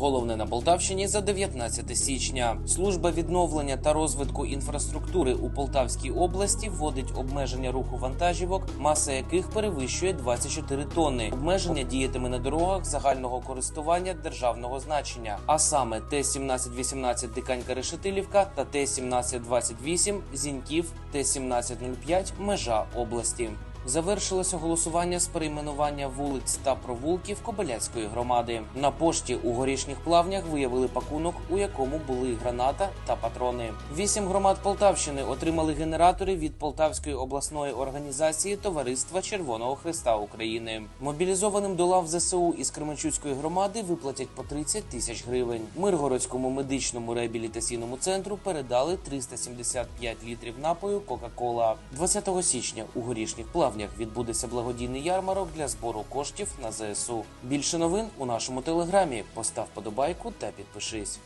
Головне на Полтавщині за 19 січня. Служба відновлення та розвитку інфраструктури у Полтавській області вводить обмеження руху вантажівок, маса яких перевищує 24 тонни. Обмеження діятиме на дорогах загального користування державного значення, а саме Т-1718 Диканька Решетилівка та Т-1728 Зіньків, Т-1705 межа області. Завершилося голосування з перейменування вулиць та провулків Кобиляцької громади. На пошті у горішніх плавнях виявили пакунок, у якому були граната та патрони. Вісім громад Полтавщини отримали генератори від Полтавської обласної організації Товариства Червоного Христа України. Мобілізованим до лав ЗСУ із Кременчуцької громади виплатять по 30 тисяч гривень. Миргородському медичному реабілітаційному центру передали 375 літрів напою Кока-Кола. 20 січня у горішніх плавнях відбудеться благодійний ярмарок для збору коштів на ЗСУ. Більше новин у нашому телеграмі. Постав подобайку та підпишись.